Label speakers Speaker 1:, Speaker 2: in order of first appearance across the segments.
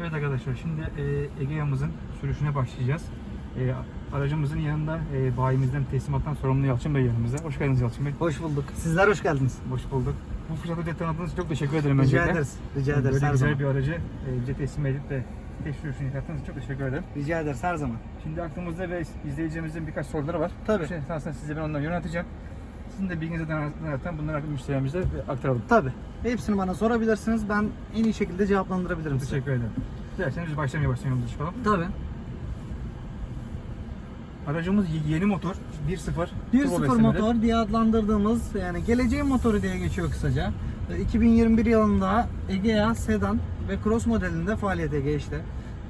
Speaker 1: Evet arkadaşlar şimdi e, Egea'mızın sürüşüne başlayacağız. E, aracımızın yanında e, bayimizden teslimattan sorumlu Yalçın Bey yanımızda. Hoş geldiniz Yalçın Bey.
Speaker 2: Hoş bulduk. Sizler hoş geldiniz.
Speaker 1: Hoş bulduk. Bu fırsatı bize tanıdığınız için çok teşekkür ederim.
Speaker 2: Rica
Speaker 1: öncelikle.
Speaker 2: ederiz. Rica
Speaker 1: Böyle
Speaker 2: ederiz her
Speaker 1: güzel
Speaker 2: zaman.
Speaker 1: bir aracı e, bize teslim edip de test sürüşünü yaptığınız için çok teşekkür ederim.
Speaker 2: Rica ederiz her zaman.
Speaker 1: Şimdi aklımızda ve izleyicilerimizin birkaç soruları var.
Speaker 2: Tabii.
Speaker 1: Şey, aslında size ben onları yönelteceğim. Sizin de bilginize dayanaraktan bunları müşterilerimize aktaralım.
Speaker 2: Tabii. Hepsini bana sorabilirsiniz. Ben en iyi şekilde cevaplandırabilirim size.
Speaker 1: Teşekkür ederim. Dilerseniz biz başlamaya başlayalım çıkalım.
Speaker 2: Tabii.
Speaker 1: Aracımız yeni motor 1.0 turbo
Speaker 2: 1.0
Speaker 1: beslemeli.
Speaker 2: motor diye adlandırdığımız yani geleceğin motoru diye geçiyor kısaca. E, 2021 yılında Egea sedan ve cross modelinde faaliyete geçti.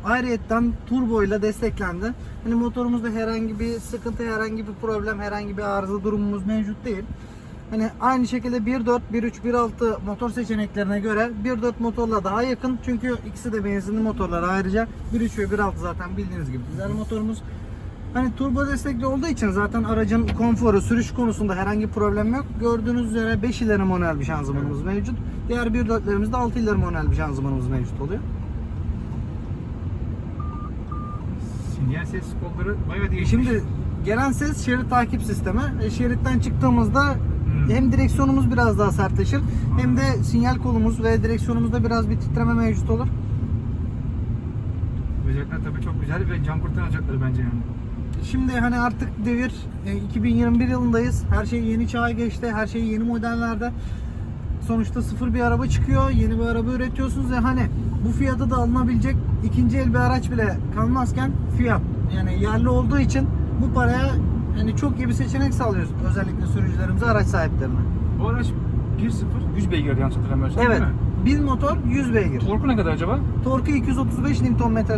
Speaker 2: Ayrıyetten turbo ile desteklendi. Hani motorumuzda herhangi bir sıkıntı, herhangi bir problem, herhangi bir arıza durumumuz mevcut değil. Hani aynı şekilde 1.4, 1.3, 1.6 motor seçeneklerine göre 1.4 motorla daha yakın. Çünkü ikisi de benzinli motorlar ayrıca. 1.3 ve 1.6 zaten bildiğiniz gibi dizel motorumuz. Hani turbo destekli olduğu için zaten aracın konforu, sürüş konusunda herhangi problem yok. Gördüğünüz üzere 5 ileri manuel bir şanzımanımız mevcut. Diğer 1.4'lerimizde 6 ileri manuel bir şanzımanımız mevcut oluyor.
Speaker 1: Sinyal ses kolları bayağı değişmiş.
Speaker 2: Şimdi gelen ses şerit takip sistemi. E, şeritten çıktığımızda
Speaker 1: Hmm.
Speaker 2: hem direksiyonumuz biraz daha sertleşir hem de sinyal kolumuz ve direksiyonumuzda biraz bir titreme mevcut olur.
Speaker 1: Özellikle tabii çok güzel ve can kurtaracakları bence yani.
Speaker 2: Şimdi hani artık devir e, 2021 yılındayız. Her şey yeni çağa geçti. Her şey yeni modellerde. Sonuçta sıfır bir araba çıkıyor. Yeni bir araba üretiyorsunuz ve hani bu fiyata da alınabilecek ikinci el bir araç bile kalmazken fiyat yani yerli olduğu için bu paraya hani çok iyi bir seçenek sağlıyoruz. Özellikle sürücülerimize, araç sahiplerine.
Speaker 1: Bu araç 1.0 100 beygir yanlış hatırlamıyorsam
Speaker 2: Evet.
Speaker 1: değil mi?
Speaker 2: Bir motor 100 beygir.
Speaker 1: Torku ne kadar acaba?
Speaker 2: Torku 235 Nm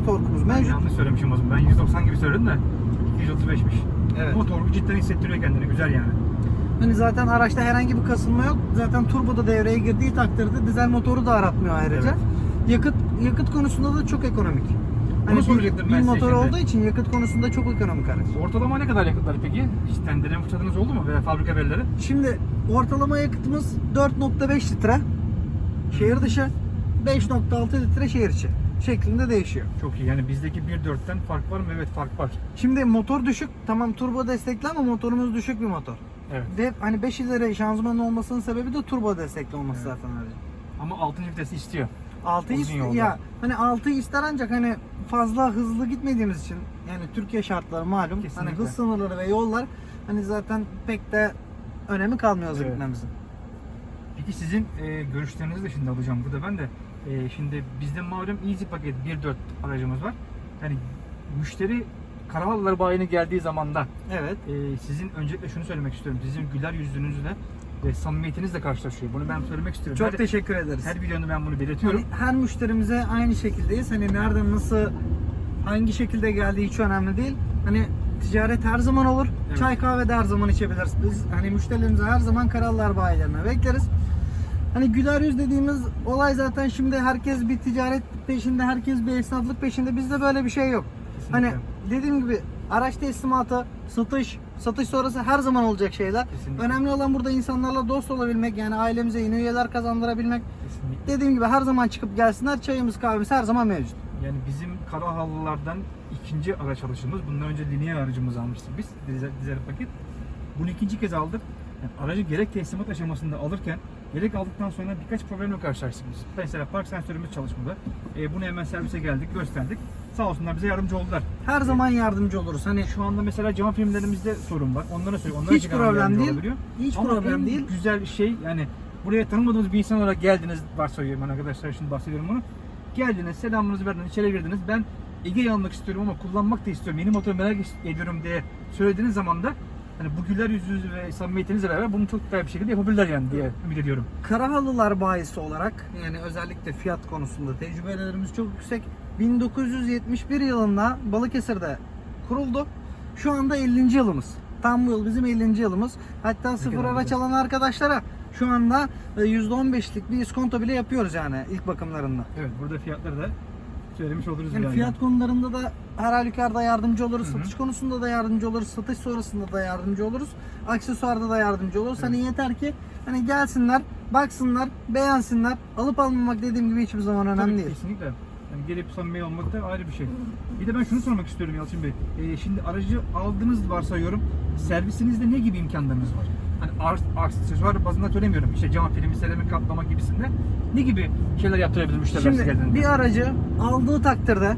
Speaker 2: torkumuz
Speaker 1: Ben
Speaker 2: mevcut.
Speaker 1: yanlış söylemişim o zaman. Ben 190 gibi söyledim de 135'miş.
Speaker 2: Evet.
Speaker 1: Ama torku cidden hissettiriyor kendini. Güzel yani.
Speaker 2: Hani zaten araçta herhangi bir kasılma yok. Zaten turbo da devreye girdiği takdirde dizel motoru da aratmıyor ayrıca.
Speaker 1: Evet.
Speaker 2: Yakıt yakıt konusunda da çok ekonomik.
Speaker 1: Onu
Speaker 2: Hani bir,
Speaker 1: ben
Speaker 2: bir
Speaker 1: size
Speaker 2: motor
Speaker 1: şimdi.
Speaker 2: olduğu için yakıt konusunda çok ekonomik araç.
Speaker 1: Ortalama ne kadar yakıtları peki? Hiç deneme fırsatınız oldu mu? Veya fabrika verileri?
Speaker 2: Şimdi ortalama yakıtımız 4.5 litre şehir dışı, 5.6 litre şehir içi şeklinde değişiyor.
Speaker 1: Çok iyi. Yani bizdeki 1.4'ten fark var mı? Evet fark var.
Speaker 2: Şimdi motor düşük. Tamam turbo destekli ama motorumuz düşük bir motor.
Speaker 1: Evet.
Speaker 2: Ve hani 5 ileri şanzımanın olmasının sebebi de turbo destekli olması
Speaker 1: Evet.
Speaker 2: zaten aracın.
Speaker 1: Ama 6. vitesi istiyor.
Speaker 2: 6
Speaker 1: Uzun
Speaker 2: ist
Speaker 1: yolda.
Speaker 2: ya hani 6 ister ancak hani fazla hızlı gitmediğimiz için yani Türkiye şartları malum
Speaker 1: Kesinlikle.
Speaker 2: hani hız sınırları ve yollar hani zaten pek de önemi kalmıyor hızlı
Speaker 1: Evet.
Speaker 2: gitmemizin.
Speaker 1: Peki sizin e, görüşlerinizi de şimdi alacağım burada ben de. E, şimdi bizde malum Easy paket 1.4 aracımız var. Yani müşteri Karahalılar bayine geldiği zaman da
Speaker 2: Evet.
Speaker 1: e, sizin öncelikle şunu söylemek istiyorum. Sizin güler yüzünüzle ve samimiyetinizle karşılaşıyor. Bunu ben söylemek istiyorum.
Speaker 2: Çok
Speaker 1: her,
Speaker 2: teşekkür ederiz.
Speaker 1: her videomda ben bunu belirtiyorum.
Speaker 2: Hani her müşterimize aynı şekildeyiz. Hani nereden nasıl hangi şekilde geldiği hiç önemli değil. Hani ticaret her zaman olur.
Speaker 1: Evet.
Speaker 2: Çay kahve de her zaman içebiliriz. Biz hani müşterilerimize her zaman Karallar bayilerine bekleriz. Hani güler yüz dediğimiz olay zaten şimdi herkes bir ticaret peşinde, herkes bir esnaflık peşinde. Bizde böyle bir şey yok.
Speaker 1: Kesinlikle.
Speaker 2: Hani dediğim gibi araç teslimatı, satış, satış sonrası her zaman olacak şeyler.
Speaker 1: Kesinlikle.
Speaker 2: Önemli olan burada insanlarla dost olabilmek, yani ailemize yeni üyeler kazandırabilmek.
Speaker 1: Kesinlikle.
Speaker 2: Dediğim gibi her zaman çıkıp gelsinler. Çayımız kahvemiz her zaman mevcut.
Speaker 1: Yani bizim Karahalılardan ikinci araç alışımız. Bundan önce lineer aracımızı almıştık biz. Dizel, dizel paket. Bunu ikinci kez aldık. Yani aracı gerek teslimat aşamasında alırken gerek aldıktan sonra birkaç problemle karşılaştık biz. Mesela park sensörümüz çalışmadı. E, bunu hemen servise geldik, gösterdik. Sağ olsunlar bize yardımcı oldular.
Speaker 2: Her zaman yardımcı oluruz. Hani
Speaker 1: Şu anda mesela cam filmlerimizde sorun var. Onlara söylüyor. Onlar
Speaker 2: Hiç problem değil. hiç
Speaker 1: Ama
Speaker 2: problem
Speaker 1: en
Speaker 2: değil.
Speaker 1: güzel şey yani buraya tanımadığınız bir insan olarak geldiniz varsayıyorum ben arkadaşlar şimdi bahsediyorum bunu. Geldiniz selamınızı verdiniz içeri girdiniz ben Ege'yi almak istiyorum ama kullanmak da istiyorum yeni motoru merak ediyorum diye söylediğiniz zaman da hani bu güler yüzünüz ve samimiyetinizle beraber bunu çok güzel bir şekilde yapabilirler yani diye ümit ediyorum.
Speaker 2: Karahalılar bayisi olarak yani özellikle fiyat konusunda tecrübelerimiz çok yüksek. 1971 yılında Balıkesir'de kuruldu. Şu anda 50. yılımız. Tam bu yıl bizim 50. yılımız. Hatta sıfır araç alan arkadaşlara şu anda e, %15'lik bir iskonto bile yapıyoruz yani ilk bakımlarında.
Speaker 1: Evet burada fiyatları da söylemiş oluruz.
Speaker 2: Yani
Speaker 1: birazdan.
Speaker 2: fiyat konularında da her halükarda yardımcı oluruz.
Speaker 1: Hı hı.
Speaker 2: Satış konusunda da yardımcı oluruz. Satış sonrasında da yardımcı oluruz. Aksesuarda da yardımcı oluruz. Hani yeter ki hani gelsinler, baksınlar, beğensinler. Alıp almamak dediğim gibi hiçbir zaman önemli
Speaker 1: Tabii,
Speaker 2: değil.
Speaker 1: Kesinlikle. Yani gelip samimi olmak da ayrı bir şey. Bir de ben şunu sormak istiyorum Yalçın Bey. Ee, şimdi aracı aldınız varsayıyorum. Servisinizde ne gibi imkanlarınız var? Hani ar- aksesuar bazında söylemiyorum. İşte cam filmi, seramik kaplama gibisinde. Ne gibi şeyler yaptırabilir müşteriler
Speaker 2: Şimdi
Speaker 1: geldiğinde?
Speaker 2: bir aracı aldığı takdirde
Speaker 1: Hı hı.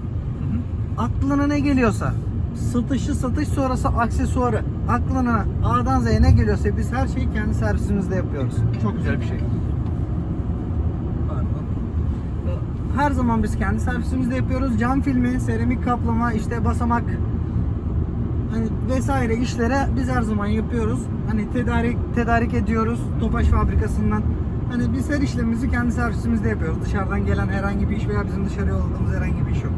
Speaker 2: aklına ne geliyorsa satışı satış sonrası aksesuarı aklına A'dan Z'ye ne geliyorsa biz her şeyi kendi servisimizde yapıyoruz.
Speaker 1: Çok güzel bir şey.
Speaker 2: Her zaman biz kendi servisimizde yapıyoruz. Cam filmi, seramik kaplama, işte basamak hani vesaire işlere biz her zaman yapıyoruz. Hani tedarik tedarik ediyoruz Topaş fabrikasından. Hani biz her işlemimizi kendi servisimizde yapıyoruz. Dışarıdan gelen herhangi bir iş veya bizim dışarıya yolladığımız herhangi bir iş yok.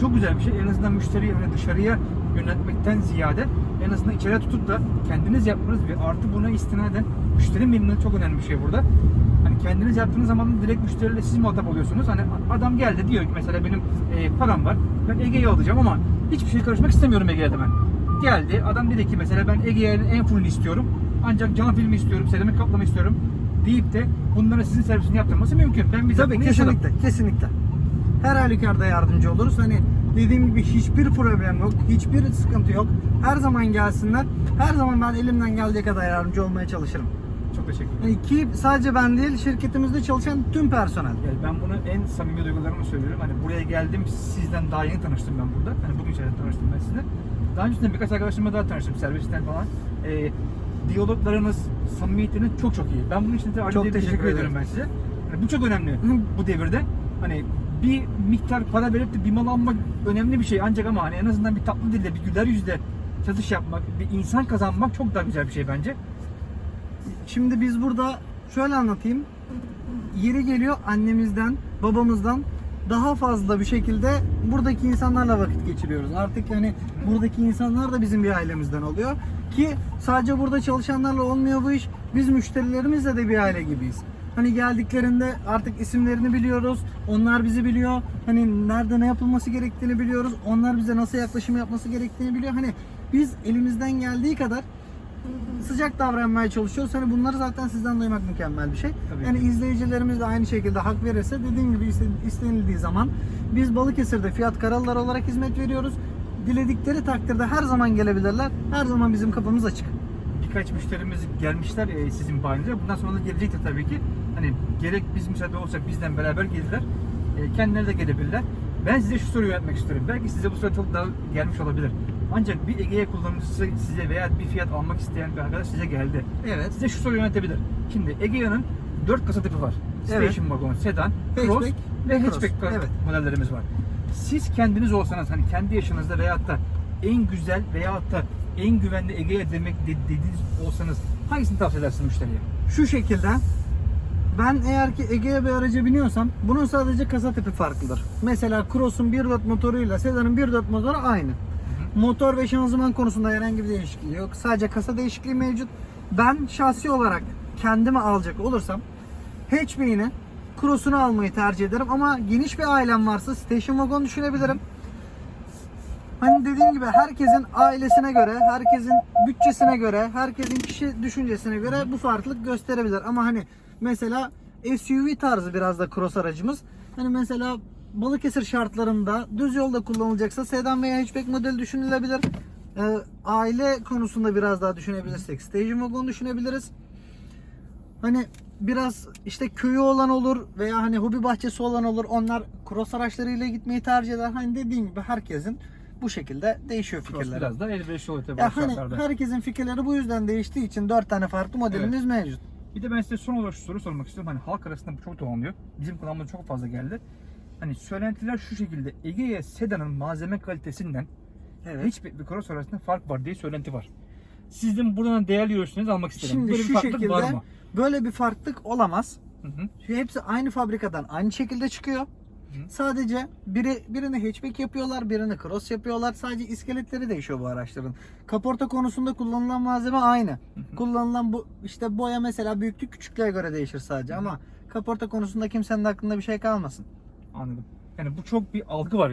Speaker 1: Çok güzel bir şey. En azından müşteriyi hani dışarıya yönetmekten ziyade en azından içeriye tutup da kendiniz yapmanız ve artı buna istinaden müşteri memnuniyeti çok önemli bir şey burada. Hani kendiniz yaptığınız zaman direkt müşteriyle siz muhatap oluyorsunuz. Hani adam geldi diyor ki mesela benim e, param var. Ben Ege'yi alacağım ama hiçbir şey karışmak istemiyorum Ege'ye ben. Geldi adam dedi ki mesela ben Ege'nin en fullünü istiyorum. Ancak cam filmi istiyorum, seramik kaplama istiyorum deyip de bunlara sizin servisini yaptırması mümkün. Ben bizzat
Speaker 2: Tabii
Speaker 1: bunu yaşadım.
Speaker 2: kesinlikle, kesinlikle. Her halükarda yardımcı oluruz. Hani dediğim gibi hiçbir problem yok, hiçbir sıkıntı yok. Her zaman gelsinler. Her zaman ben elimden geldiği kadar yardımcı olmaya çalışırım.
Speaker 1: Çok teşekkür ederim.
Speaker 2: Yani ki sadece ben değil, şirketimizde çalışan tüm personel.
Speaker 1: Yani ben bunu en samimi duygularımı söylüyorum. Hani buraya geldim, sizden daha yeni tanıştım ben burada. Hani bugün içeride tanıştım ben sizinle. Daha öncesinde birkaç arkadaşımla daha tanıştım servisten falan. Ee, diyaloglarınız, samimiyetiniz çok çok iyi. Ben bunun için de
Speaker 2: Çok
Speaker 1: teşekkür,
Speaker 2: teşekkür
Speaker 1: ediyorum ben size. Hani bu çok önemli bu devirde. Hani bir miktar para verip de bir mal almak önemli bir şey ancak ama hani en azından bir tatlı dilde, bir güler yüzle satış yapmak, bir insan kazanmak çok daha güzel bir şey bence.
Speaker 2: Şimdi biz burada şöyle anlatayım. Yeri geliyor annemizden, babamızdan daha fazla bir şekilde buradaki insanlarla vakit geçiriyoruz. Artık yani buradaki insanlar da bizim bir ailemizden oluyor. Ki sadece burada çalışanlarla olmuyor bu iş. Biz müşterilerimizle de bir aile gibiyiz. Hani geldiklerinde artık isimlerini biliyoruz. Onlar bizi biliyor. Hani nerede ne yapılması gerektiğini biliyoruz. Onlar bize nasıl yaklaşım yapması gerektiğini biliyor. Hani biz elimizden geldiği kadar sıcak davranmaya çalışıyoruz. Hani bunları zaten sizden duymak mükemmel bir şey.
Speaker 1: Tabii
Speaker 2: yani
Speaker 1: ki.
Speaker 2: izleyicilerimiz de aynı şekilde hak verirse dediğim gibi iste- istenildiği zaman biz Balıkesir'de Fiyat Karalılar olarak hizmet veriyoruz. Diledikleri takdirde her zaman gelebilirler. Her zaman bizim kapımız açık.
Speaker 1: birkaç müşterimiz gelmişler e, sizin bayinizde. Bundan sonra da gelecektir tabii ki. Hani gerek biz müsaade olsak bizden beraber gelirler. E, kendileri de gelebilirler. Ben size şu soruyu yönetmek istiyorum. Belki size bu soru çok daha gelmiş olabilir. Ancak bir Egea kullanıcısı size veya bir fiyat almak isteyen bir arkadaş size geldi.
Speaker 2: Evet.
Speaker 1: Size şu soruyu yönetebilir. Şimdi Egea'nın 4 kasa tipi var.
Speaker 2: Evet.
Speaker 1: Station Wagon, Sedan, Cross
Speaker 2: Hatchback
Speaker 1: ve. Hatchback
Speaker 2: Evet.
Speaker 1: modellerimiz var. Siz kendiniz olsanız hani kendi yaşınızda veyahut da en güzel veyahut da en güvenli Egea demek de- dediğiniz olsanız hangisini tavsiye edersiniz müşteriye?
Speaker 2: Şu şekilde ben eğer ki Ege'ye bir araca biniyorsam bunun sadece kasa tipi farklıdır. Mesela Cross'un 1.4 motoruyla Sedan'ın 1.4 motoru aynı. Motor ve şanzıman konusunda herhangi bir değişikliği yok. Sadece kasa değişikliği mevcut. Ben şahsi olarak kendime alacak olursam hatchback'ini Cross'unu almayı tercih ederim ama geniş bir ailem varsa station wagon düşünebilirim. Hani dediğim gibi herkesin ailesine göre, herkesin bütçesine göre, herkesin kişi düşüncesine göre bu farklılık gösterebilir. Ama hani mesela SUV tarzı biraz da cross aracımız. Hani mesela Balıkesir şartlarında düz yolda kullanılacaksa sedan veya hatchback modeli düşünülebilir. Ee, aile konusunda biraz daha düşünebilirsek station wagon düşünebiliriz. Hani biraz işte köyü olan olur veya hani hobi bahçesi olan olur. Onlar cross araçlarıyla gitmeyi tercih eder. Hani dediğim gibi herkesin bu şekilde değişiyor
Speaker 1: Cross
Speaker 2: fikirleri.
Speaker 1: biraz da elverişli oluyor tabii
Speaker 2: Ya hani
Speaker 1: şartlarda.
Speaker 2: herkesin fikirleri bu yüzden değiştiği için dört tane farklı modelimiz mevcut.
Speaker 1: Bir de ben size son olarak şu soru sormak istiyorum. Hani halk arasında bu çok dolanıyor. Bizim kulağımıza çok fazla geldi. Hani söylentiler şu şekilde. Egea Sedan'ın malzeme kalitesinden
Speaker 2: Evet.
Speaker 1: hiçbir bir cross arasında fark var diye söylenti var. Sizin buradan değerli görüşlerinizi almak isterim.
Speaker 2: Şimdi
Speaker 1: Böyle bir
Speaker 2: şu
Speaker 1: farklılık
Speaker 2: şekilde
Speaker 1: var mı?
Speaker 2: böyle bir farklılık olamaz.
Speaker 1: Hı hı.
Speaker 2: Şu hepsi aynı fabrikadan aynı şekilde çıkıyor. Sadece biri birini hatchback yapıyorlar, birini cross yapıyorlar. Sadece iskeletleri değişiyor bu araçların. Kaporta konusunda kullanılan malzeme aynı. Kullanılan bu işte boya mesela büyüklük küçüklüğe göre değişir sadece ama kaporta konusunda kimsenin aklında bir şey kalmasın.
Speaker 1: Anladım. Yani bu çok bir algı var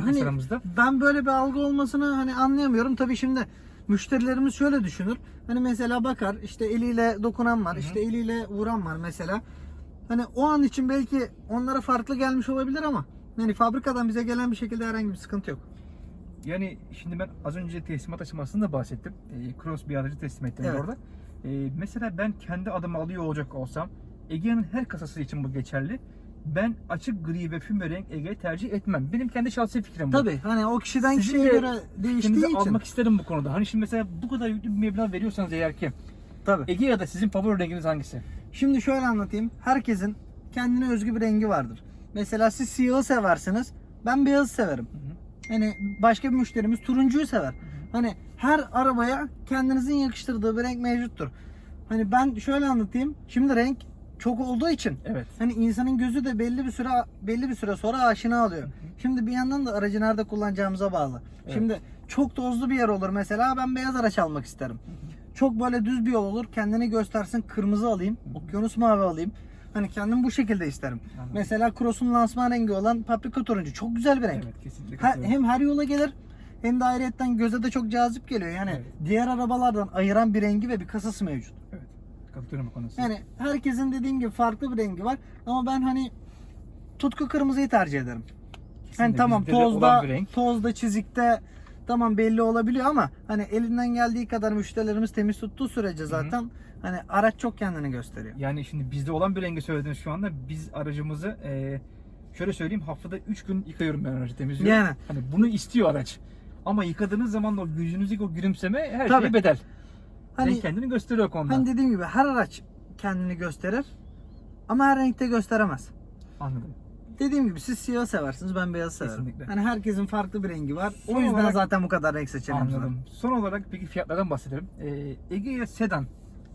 Speaker 2: Hani
Speaker 1: sıramızda.
Speaker 2: ben böyle bir algı olmasını hani anlayamıyorum. Tabii şimdi müşterilerimiz şöyle düşünür. Hani mesela bakar işte eliyle dokunan var,
Speaker 1: Hı hı.
Speaker 2: işte eliyle vuran var mesela. Hani o an için belki onlara farklı gelmiş olabilir ama Yani fabrikadan bize gelen bir şekilde herhangi bir sıkıntı yok.
Speaker 1: Yani şimdi ben az önce teslimat aşamasında bahsettim. E, Cross bir aracı teslim ettim
Speaker 2: Evet.
Speaker 1: orada. E, mesela ben kendi adımı alıyor olacak olsam Egea'nın her kasası için bu geçerli. Ben açık gri ve füme renk Ege tercih etmem. Benim kendi şahsi fikrim bu.
Speaker 2: Tabii hani o kişiden
Speaker 1: Sizin
Speaker 2: kişiye
Speaker 1: de
Speaker 2: göre değiştiği için.
Speaker 1: almak isterim bu konuda. Hani şimdi mesela bu kadar yüklü bir meblağ veriyorsanız eğer ki
Speaker 2: Tabii.
Speaker 1: Egea'da sizin favori renginiz hangisi?
Speaker 2: Şimdi şöyle anlatayım. Herkesin kendine özgü bir rengi vardır. Mesela siz siyahı seversiniz. Ben beyazı severim. Hani başka bir müşterimiz turuncuyu sever. Hani her arabaya kendinizin yakıştırdığı bir renk mevcuttur. Hani ben şöyle anlatayım. Şimdi renk çok olduğu için
Speaker 1: Evet.
Speaker 2: hani insanın gözü de belli bir süre belli bir süre sonra aşina alıyor. Şimdi bir yandan da aracı nerede kullanacağımıza bağlı.
Speaker 1: Evet.
Speaker 2: Şimdi çok tozlu bir yer olur mesela ben beyaz araç almak isterim. Çok böyle düz bir yol olur kendini göstersin kırmızı alayım, okyanus mavi alayım. Hani kendim bu şekilde isterim.
Speaker 1: Anladım.
Speaker 2: Mesela Cross'un lansman rengi olan paprika turuncu çok güzel bir renk.
Speaker 1: Evet kesinlikle. Katılıyorum.
Speaker 2: hem her yola gelir hem de ayrıyetten göze de çok cazip geliyor. Yani
Speaker 1: Evet.
Speaker 2: diğer arabalardan ayıran bir rengi ve bir kasası mevcut.
Speaker 1: Bu konuda.
Speaker 2: Yani herkesin dediğim gibi farklı bir rengi var ama ben hani tutku kırmızıyı tercih ederim. Hani tamam tozda, tozda, çizikte tamam belli olabiliyor ama hani elinden geldiği kadar müşterilerimiz temiz tuttuğu sürece zaten hani araç çok kendini gösteriyor.
Speaker 1: Yani şimdi bizde olan bir rengi söylediniz şu anda. Biz aracımızı e, şöyle söyleyeyim haftada 3 gün yıkıyorum ben aracı temizliyorum.
Speaker 2: Yani.
Speaker 1: Hani bunu istiyor araç. Ama yıkadığınız zaman da o yüzünüzdeki o gülümseme her
Speaker 2: Tabii.
Speaker 1: şeye bedel.
Speaker 2: Hani
Speaker 1: Renk kendini gösteriyor o konuda.
Speaker 2: hani dediğim gibi her araç kendini gösterir ama her renkte gösteremez.
Speaker 1: Anladım.
Speaker 2: Dediğim gibi siz siyah seversiniz ben beyaz severim.
Speaker 1: Kesinlikle.
Speaker 2: Hani herkesin farklı bir rengi var. O
Speaker 1: Son
Speaker 2: yüzden
Speaker 1: olarak-
Speaker 2: zaten bu kadar renk seçeneğimiz var.
Speaker 1: Anladım. Son olarak peki fiyatlardan bahsedelim. E, Egea Sedan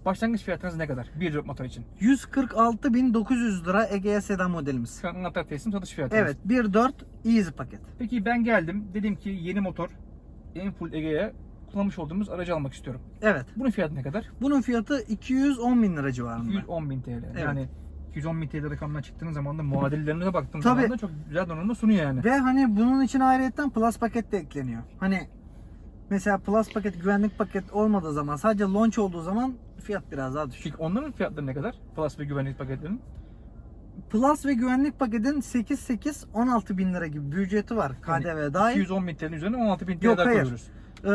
Speaker 1: başlangıç fiyatınız ne kadar? 1.4 motor için.
Speaker 2: 146.900 lira Egea sedan modelimiz.
Speaker 1: Anahtar teslim satış fiyatı.
Speaker 2: Evet 1.4 easy paket.
Speaker 1: Peki ben geldim. Dedim ki yeni motor en full Egea kullanmış olduğumuz aracı almak istiyorum.
Speaker 2: Evet.
Speaker 1: Bunun fiyatı ne kadar?
Speaker 2: Bunun fiyatı 210 bin lira civarında.
Speaker 1: 210 bin TL.
Speaker 2: Evet.
Speaker 1: Yani 210 bin TL rakamdan çıktığınız zaman da muadillerine baktığım
Speaker 2: Tabii.
Speaker 1: zaman da çok güzel donanımda sunuyor yani.
Speaker 2: Ve hani bunun için ayrıyetten plus paket de ekleniyor. Hani mesela plus paket güvenlik paket olmadığı zaman sadece launch olduğu zaman fiyat biraz daha düşük.
Speaker 1: Onların fiyatları ne kadar? Plus ve güvenlik paketlerinin.
Speaker 2: Plus ve güvenlik paketin 8-8 16 bin lira gibi bir ücreti var KDV dahil.
Speaker 1: 210 bin TL'nin üzerine 16 bin TL
Speaker 2: Yok,
Speaker 1: daha
Speaker 2: hayır.
Speaker 1: koyuyoruz.
Speaker 2: Ee,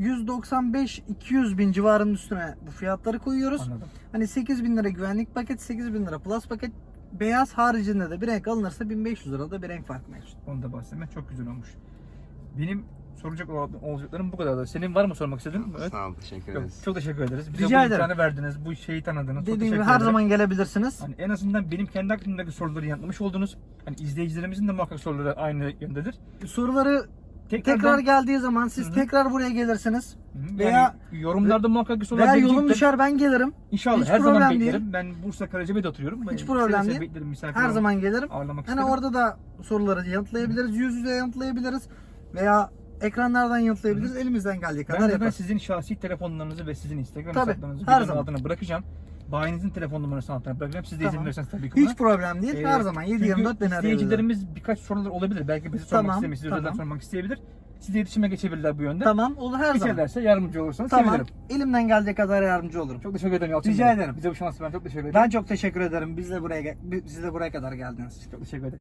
Speaker 2: 195-200 bin civarının üstüne bu fiyatları koyuyoruz.
Speaker 1: Anladım.
Speaker 2: Hani 8 bin lira güvenlik paket, 8 bin lira plus paket. Beyaz haricinde de bir renk alınırsa 1500 lirada bir renk farkı mevcut.
Speaker 1: Onu da bahsetmek çok güzel olmuş. Benim soracak olan- olacaklarım bu kadar. Senin var mı sormak istediğin? Evet.
Speaker 3: Sağ olun, teşekkür
Speaker 1: Yok,
Speaker 3: ederiz.
Speaker 1: çok teşekkür ederiz. Bize
Speaker 2: Rica
Speaker 1: bu
Speaker 2: ederim.
Speaker 1: imkanı verdiniz. Bu şeyi tanıdınız. çok
Speaker 2: Dediğim gibi her
Speaker 1: ederim.
Speaker 2: zaman gelebilirsiniz.
Speaker 1: Hani en azından benim kendi aklımdaki soruları yanıtlamış oldunuz. Hani izleyicilerimizin de muhakkak soruları aynı yöndedir.
Speaker 2: Soruları
Speaker 1: Tekrardan-
Speaker 2: tekrar geldiği zaman siz tekrar buraya gelirsiniz. Veya-
Speaker 1: yani yorumlarda muhakkak bir sorular
Speaker 2: Veya
Speaker 1: gelecektir.
Speaker 2: yolum düşer ben gelirim.
Speaker 1: İnşallah
Speaker 2: Hiç
Speaker 1: her zaman
Speaker 2: problem değil.
Speaker 1: beklerim. Ben Bursa Karacabey'de oturuyorum.
Speaker 2: Hiç
Speaker 1: Ben
Speaker 2: problem
Speaker 1: seve seve
Speaker 2: değil.
Speaker 1: Beklerim misafir
Speaker 2: Her zaman gelirim.
Speaker 1: ağırlamak
Speaker 2: Hani
Speaker 1: isterim.
Speaker 2: orada da soruları yanıtlayabiliriz. Yüz yüze yanıtlayabiliriz. Veya ekranlardan yanıtlayabiliriz. Elimizden geldiği
Speaker 1: Ben
Speaker 2: kadar
Speaker 1: zaten
Speaker 2: yaparız.
Speaker 1: sizin şahsi telefonlarınızı ve sizin Instagram
Speaker 2: Tabii,
Speaker 1: hesaplarınızı
Speaker 2: her
Speaker 1: videonun
Speaker 2: zaman.
Speaker 1: altına bırakacağım. Bayinizin telefon numarasını altına bırakacağım. Siz de izin
Speaker 2: Tamam.
Speaker 1: verirseniz tabii ki buna.
Speaker 2: Hiç problem değil.
Speaker 1: Ee,
Speaker 2: her zaman 7-24 beni
Speaker 1: Çünkü izleyicilerimiz birkaç sorular olabilir. Belki bizi sormak
Speaker 2: Tamam,
Speaker 1: istemeyiz. Siz özelden
Speaker 2: tamam.
Speaker 1: sormak isteyebilir. Siz de iletişime geçebilirler bu yönde.
Speaker 2: Tamam olur her zaman.
Speaker 1: Geçerlerse yardımcı olursanız
Speaker 2: Tamam.
Speaker 1: sevinirim.
Speaker 2: Elimden geldiği kadar yardımcı olurum.
Speaker 1: Çok teşekkür ederim Yalçın
Speaker 2: Rica
Speaker 1: Bey.
Speaker 2: ederim.
Speaker 1: Bize bu şansı veren çok teşekkür ederim.
Speaker 2: Ben çok teşekkür ederim. Bizle buraya ge- siz de buraya kadar geldiniz.
Speaker 1: çok teşekkür ederim.